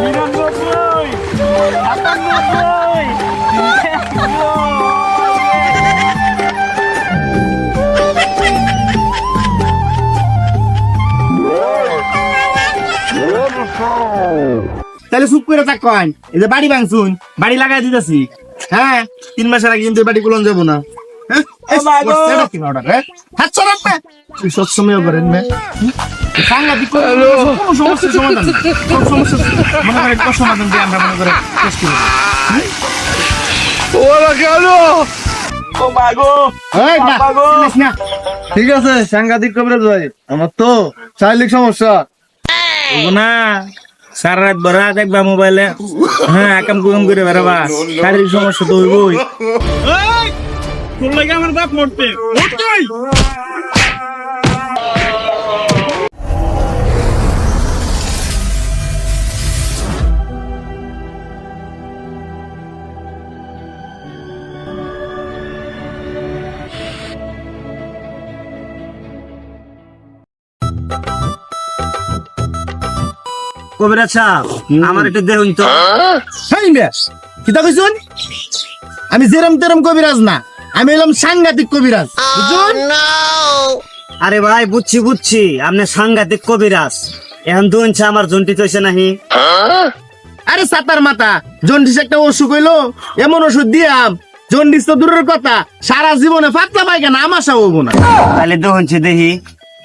নিরানব্বই আটানব্বই তাহলে চুপ করে থাক কন এই যে বাড়ি ভাঙছুন বাড়ি লাগাই দিতেছি হ্যাঁ তিন মাসের আগে কিন্তু বাড়ি গুলন যাব না হ্যাঁ? হ্যাঁ? সবসময় করেন? সাংঘাতিক কোনো সমস্যার সমাধান সব সমস্যার মনে করে সমাধান দিয়ে আমরা মনে শেষ ওরা কেন। ঠিক আছে সাংঘাতিক কবিরাজ ভাই আমার তো শারীরিক সমস্যা। না সারা রাত ভরা দেখবা মোবাইলে। হ্যাঁ একাম কুকাম করে বেড়াবা। শারীরিক সমস্যা তো হইবই। তোর লাগে আমার বাপ মরতে। মরতেই কবিরাজ সাহেব আমার একটু দেখুন তো ব্যাস কিতা কইছুন? আমি যেরম তেরম কবিরাজ না আমি এলাম সাংঘাতিক কবিরাজ। বুঝুন আরে ভাই বুঝছি বুঝছি আপনি সাংঘাতিক কবিরাজ। এখন দুনছে আমার জন্টিত হয়েছে নাহি। আরে সাতার মাথা জন্ডিস একটা অসুখ হইল এমন ওষুধ দিয়াম জন্ডিস তো দূরের কথা সারা জীবনে পাতলা পায়খানা আমাশা হব না। তাহলে দুনছে দেখি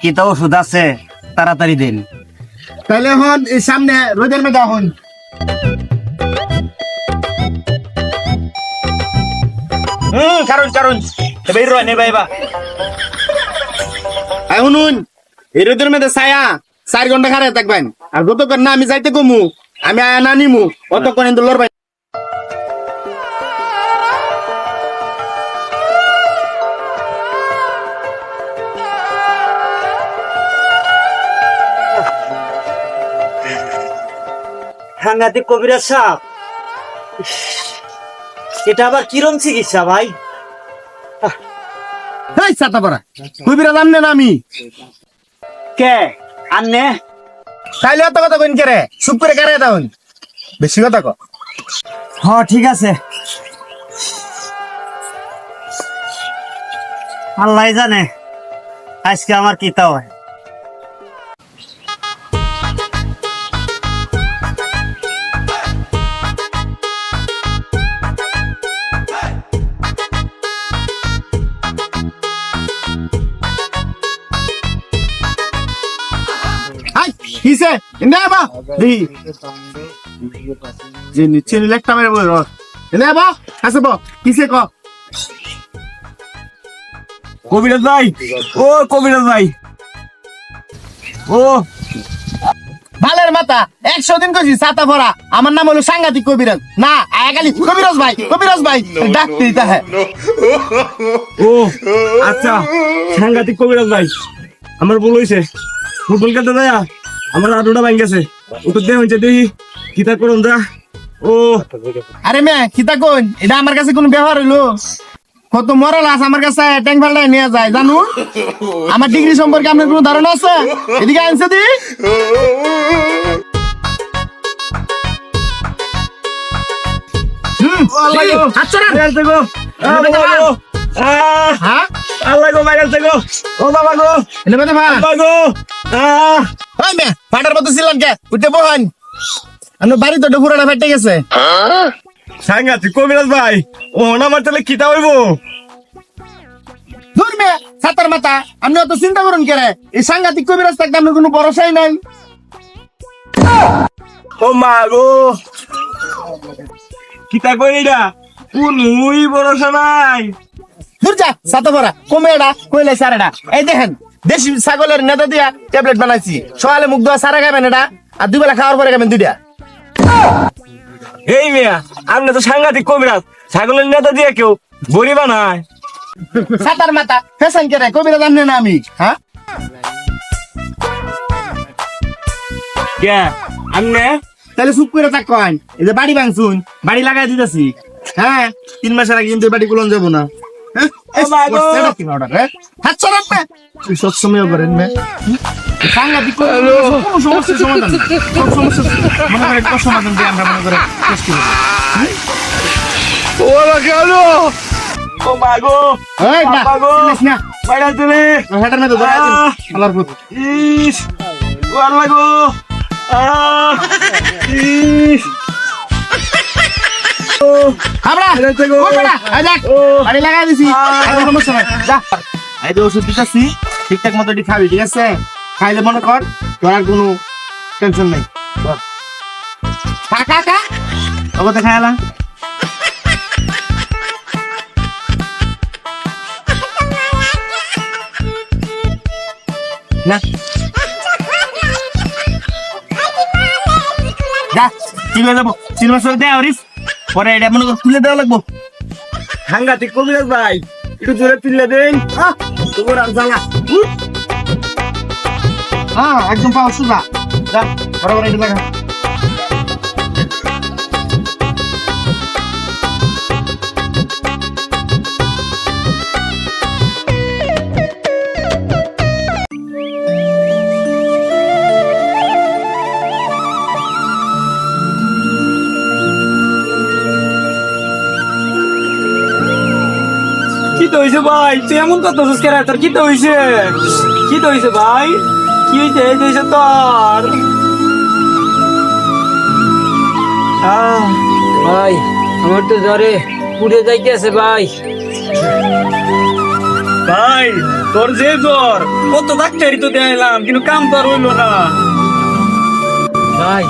কি তো ওষুধ আছে তাড়াতাড়ি দিন। তাহলে হন এই সামনে রোদের মেধা এখন হুম কারণ কারণ বের রয় নে ভাইবা শুনুন এই রোদের মেঘে ছায়া চার ঘণ্টা খারে থাকবেন। আর যতক্ষণ না আমি যাইতে কমু আমি আয়া না নিমু অতক্ষণ কিন্তু লড়বাই সাংঘাতিক কবিরাজ সাহেব এটা আবার কিরম চিকিৎসা ভাই? এই ছাতা পড়া কবিরাজ আমনে না আমি? কে? আন্নে? তাইলে অত কথা কইন কেরে চুপ করে কারে দাউন বেশি কথা ক। হ ঠিক আছে। আল্লাহ জানে আজকে আমার কি তা হয়? এনে আবা দেহি যে নিচে নিলে মেরে বই এনে আবা আসে কিসে ক? কবিরাজ ভাই ও কবিরাজ ভাই। ও। ভালের মাথা একশো দিন কইছি ছাতা ভরা আমার নাম হলো সাংঘাতিক কবিরাজ। না আয়াকালি কবিরাজ ভাই কবিরাজ ভাই। ডাকতে দিতে হ্যাঁ ও আচ্ছা সাংঘাতিক কবিরাজ ভাই। আমার ভুল হয়েছে ফুটবল খেলতে দেয়া আমার আটুটা ভাঙ গেছে ওটা দেহ হয়েছে দেখি কিতা করুন যা ও। আরে মে কিতা কোন এটা আমার কাছে কোন ব্যবহার হইল। কত মরাল আছে আমার কাছে ট্যাঙ্ক ফাল্টায় নিয়ে যায় জানো? আমার ডিগ্রি সম্পর্কে আপনার কোনো ধারণা আছে? এদিকে আনছে দি হুম, দি, হাত সরান। মাইগাল থেকে আ বাবা গো। হ্যাঁ? আল্লাহ গো মাইগাল থেকে। ও বাবা গো। এনে বাবা গো। আ ওই মে ফাটার মতো ছিলেন কে? উঠে বহান। আমার বাড়ি তো ডুপুরাটা ফেটে গেছে। সাংঘাতিক কবিরাজ ভাই ও না আমার তাহলে কিতা হইব? দূর মে সাতার মাথা আপনি অত চিন্তা করুন কে রে? এই সাংঘাতিক কবিরাজ থাকতে আপনার কোনো ভরসাই নাই। ও মা গো। কিতা কই এটা কোনই ভরসা নাই। দূর যা সাতা ভরা কমেডা কইলে সারেডা। এই দেখেন দেশি ছাগলের নেতা দিয়া ট্যাবলেট বানাইছি। সকালে মুখ ধোয়া সারা খাবেন এটা আর দুই বেলা খাওয়ার পরে খাবেন দুইটা। এই মিয়া আপনি তো সাংঘাতিক কবিরাজ। ছাগলের নেতা দিয়ে কেউ বড়ি বানায়। সাতার মাথা ফেসান কে রে কবিরাজ আমনে না আমি হ্যাঁ? কে? আমনে তাহলে চুপ করে থাক কন এই যে বাড়ি ভাঙছুন বাড়ি লাগাই দিতেছি। হ্যাঁ তিন মাসের আগে কিন্তু বাড়ি গুলন যাব না। হ্যাঁ? order, হ্যাঁ? হাত তুই সবসময় করেন সাংঘাতিক কোনো সমস্যার সমাধান সব সমস্যার মনে করে একটা সমাধান দিয়ে আমরা মনে করে শেষ করে ওরা কেন ও মা এই না, বাবা গো। চিল্লিস না। বাইরে চলে হেটার মধ্যে ধরে আছেন। আল্লাহর পুত। ইস ও আল্লাহ গো আহ হাবড়া, বাড়ি? লাগাই দিছি। সমস্যা নাই। যা। এই যে ওষুধ দিতেছি ঠিকঠাক মতো এটি খাবি ঠিক আছে? খাইলে মনে কর তোর আর কোনো টেনশন নাই। ধর। খা খা খা। ওকে খাইলাম না। যা ঠিক হয়ে যাব সিনেমা চলে দেয় আরিস পরে এটা মনে কর খুলে দেওয়া লাগবো। সাংঘাতিক কবিরাজ ভাই। একটু জোরে তুললে দেন। তোমার আর জ্বালা। হ্যাঁ একদম পাওয়া সুদা যা বরাবর এটা লাগা তো হইছে ভাই? তুই এমন তোর কি তো হইছে? কি তো হইছে ভাই? কি হইছে? এই তো হইছে তোর। ভাই আমার তো জ্বরে পুড়ে যাইতেছে ভাই। ভাই তোর যে জ্বর কত ডাক্তারি তো দেখাইলাম কিন্তু কাম তো আর হইল না। ভাই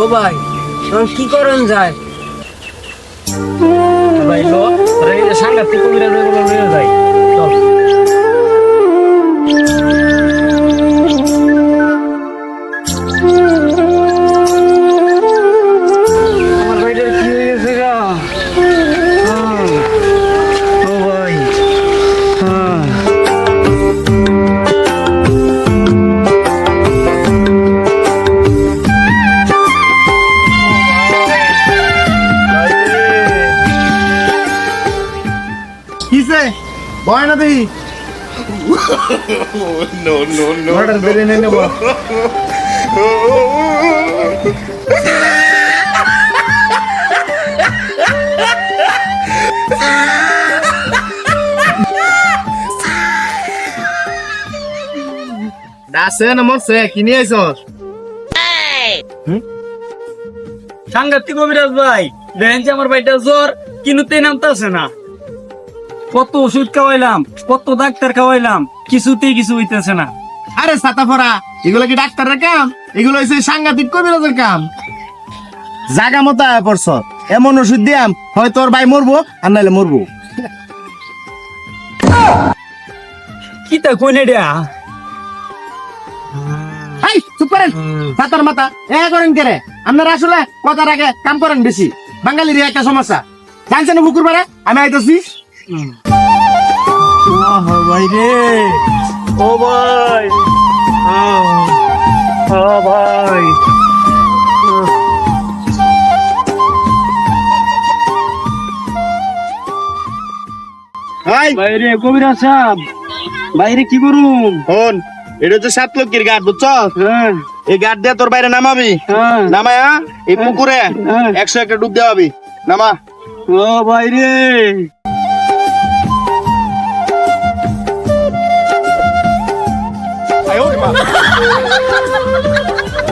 ও ভাই কি করন যায়? ভাই লো সাংঘাতিক কবিরাজগুলো লয়ে যাই। চল। বেরিয়ে নিয়ে নেব। ডাসে কি নিয়ে আইসস সাংঘাতিক কবিরাজ ভাই দেখেন যে আমার ভাইটা জ্বর কিন্তু তে নামতাছে না। কত ওষুধ খাওয়াইলাম কত ডাক্তার খাওয়াইলাম কিছুতেই কিছু হইতেছে না। আরে ছাতা ফরা এগুলো কি ডাক্তারের কাম? এগুলো হচ্ছে সাংঘাতিক কবিরাজের কাম। জাগা মতো আয়া পড়ছ এমন ওষুধ দিয়াম হয় তোর ভাই মরবো আর নাইলে মরবো। কি তা কোন এটা হাই চুপ করেন। ছাতার মাথা এ করেন কে রে আপনারা আসলে কথার আগে কাম করেন বেশি। বাঙালির একটা সমস্যা। জানছেন বুকুর পারে আমি আইতেছি। ভাই রে। ও ভাই। ভাই। হাই বাইরে কবিরাজ সাহেব বাইরে কি করুম? হন এটা হচ্ছে সাত লক্ষের গাছ বুঝছ? হ্যাঁ। এই গাছ দিয়ে তোর বাইরে নামাবি। হ্যাঁ। নামায়া এই পুকুরে হ্যাঁ। একশো একটা ডুব দেওয়াবি নামা। ও ভাই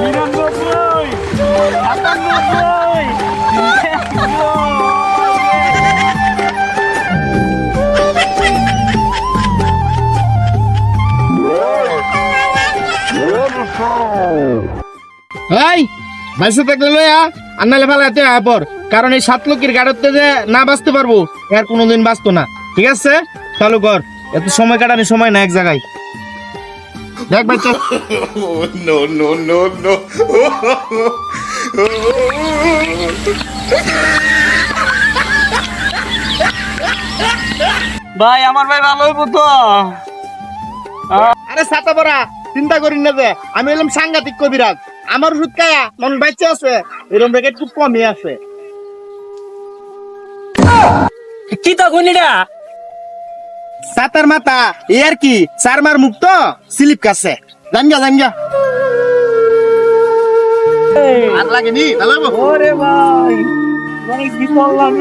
নিরানব্বই আটানব্বই এই, বাইসে থাকলে লয়া আর নাহলে ফেলাতে পর। কারণ এই সাত লক্ষের গাড়িতে যে না বাঁচতে পারব এর কোনোদিন বাঁচতো না। ঠিক আছে? চালু কর। এত সময় কাটানোর সময় না এক জায়গায়। দেখ বাচ্চা। নো নো নো নো ভাই আমার ভাই ভালো তো। আরে ছাতা পড়া চিন্তা করিন না যে আমি এলাম সাংঘাতিক কবিরাজ। আমার ওষুধ খায়া মন বাচ্চা আছে এরকম রেকেট খুব কমই আছে কি তা কোন এটা সাতার মাথা এ আর কি? চারমার মুক্ত স্লিপ কাছে। জানগা জানগা। আর লাগেনি ওরে ভাই ভাই কি করলাম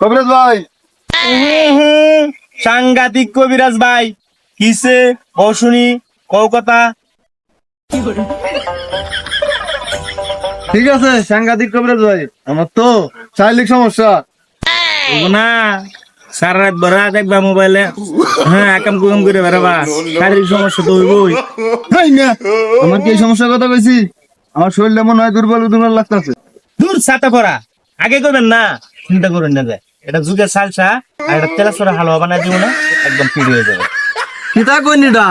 কবিরাজ ভাই। সাংঘাতিক কবিরাজ ভাই। কিসে? কৌশুনি কৌ কথা ঠিক আছে সাংঘাতিক কবিরাজ ভাই। আমার তো শারীরিক সমস্যা। না সারা রাত ভরা দেখবা মোবাইলে। হ্যাঁ একাম কুকাম করে বেড়াবা। শারীরিক সমস্যা তো হইবই। হাই না। আমার কি সমস্যার কথা কইছি? আমার শরীরটা মনে হয় দুর্বল দুর্বল লাগতেছে। দূর ছাতা পড়া। আগে করবেন না চিন্তা করবেন না যে। এটা যুগের সালসা আর এটা তেলা সরা হালুয়া বানাই দিব না একদম পিড়ি হয়ে যাবে। কিতা কইনি এটা?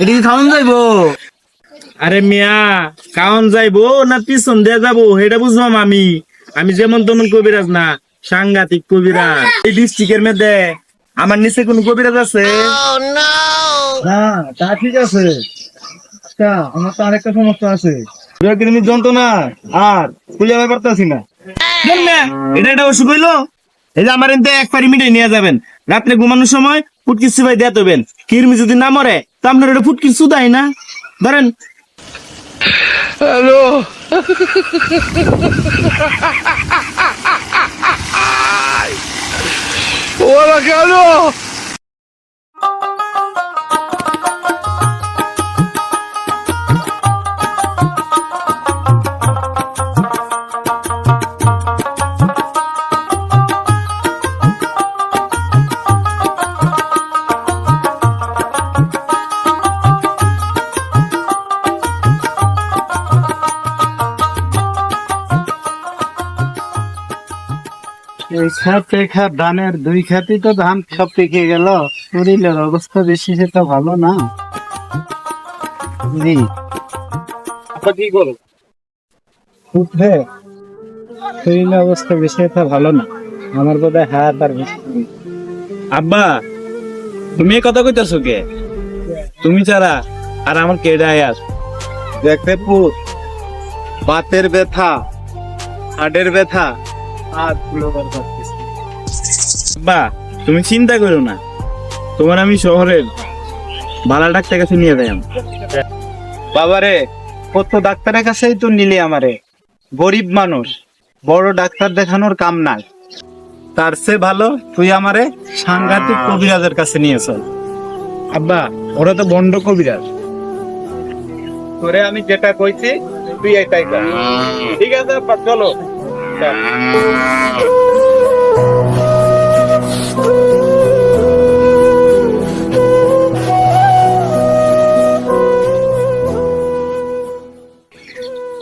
এটা কি খাওয়ান যাইবো? আরে মিয়া কাউন যাইবো না পিছন দিয়ে যাব? এটা বুঝলাম আমি। আমি যেমন তেমন কবিরাজ না সাংঘাতিক কবিরাজ। এই ডিস্ট্রিক্টের মধ্যে আমার নিচে কোন কবিরাজ আছে? না তা ঠিক আছে। আমার তো আরেকটা সমস্যা আছে। যন্ত্রণা আর খুলে আমি পারতাছি না। এটা একটা অসুখ হইল? এই যে আমার এক পারি মিটাই নিয়ে যাবেন। রাত্রে ঘুমানোর সময় ফুটকি সুবাই দিয়ে দেবেন কিরমি যদি না মরে, তো আপনার ওটা ফুটকি সুদাই না। ধরেন। এই রেখা ধানের দুই খাতি তো ধান সব পেকে গেল। শরীরের অবস্থা বেশি সেটা ভালো না। জি। কি করো? উঠবে। শরীরের অবস্থা বেশি একটা ভালো না। আমার বোধহয় হাত আর আব্বা তুমি কথা কইতাছো কে? তুমি ছাড়া আর আমার কেডাই আস দেখতে পুত বাতের ব্যথা হাড়ের ব্যথা করতেছে। আব্বা তুমি চিন্তা করো না। তোমার আমি শহরের বালা ডাক্তার কাছে নিয়ে যাই বাবারে কত ডাক্তারের কাছেই তো নিলে আমারে। গরিব মানুষ বড় ডাক্তার দেখানোর কাম নাই। তার চেয়ে ভালো তুই আমারে সাংঘাতিক কবিরাজের কাছে নিয়ে চল। আব্বা ওরা তো বন্ড কবিরাজ। তোরে আমি যেটা কইছি তুই এটাই কর। ঠিক আছে চল।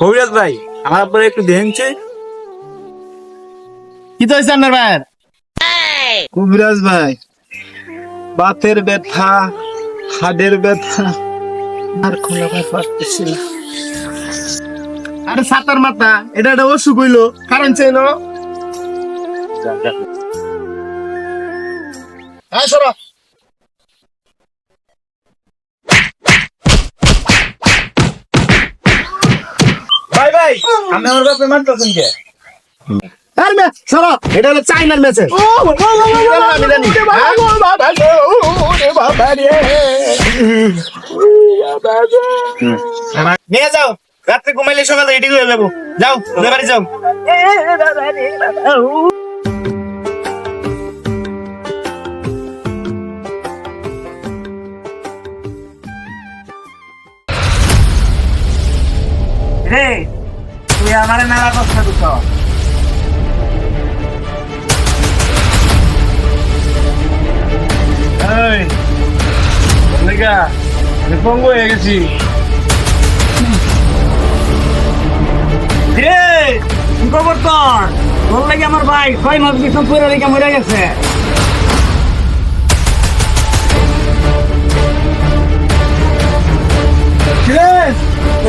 কবিরাজ ভাই আমার আব্বার একটু দেখছে কি তো হয়েছে আপনার ভাইয়ের? কবিরাজ ভাই বাতের ব্যথা হাড়ের ব্যথা আর খোলাবার পারতেছি না। আরে সাতার মাথা এটা একটা অসুখ হইল কারণ হ্যাঁ সরা ভাই ভাই কে আর মে সরা এটা চাইনার নিয়ে যাও রাত্রে ঘুমাইলে সকালে রেডি হয়ে যাব। যাও বাড়ি যাও। আমার মেলা কষ্ট পঙ্গু হয়ে গেছি। খবর তোর তোর লাগে আমার ভাই ছয় মাস বিছন পরে লেগে মরে গেছে।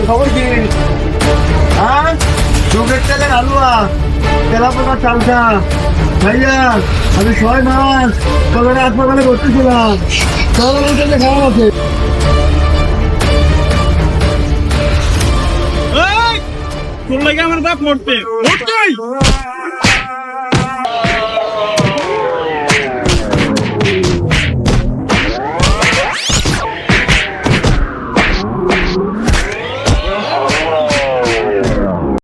খবর কি? হ্যাঁ? চোখের তেলের হালুয়া তেলা পোকা চালটা ভাইয়া আমি ছয় মাস কলকাতা হাসপাতালে ভর্তি ছিলাম। খাওয়া আছে। তোর লাগে আমার বাপ মরতে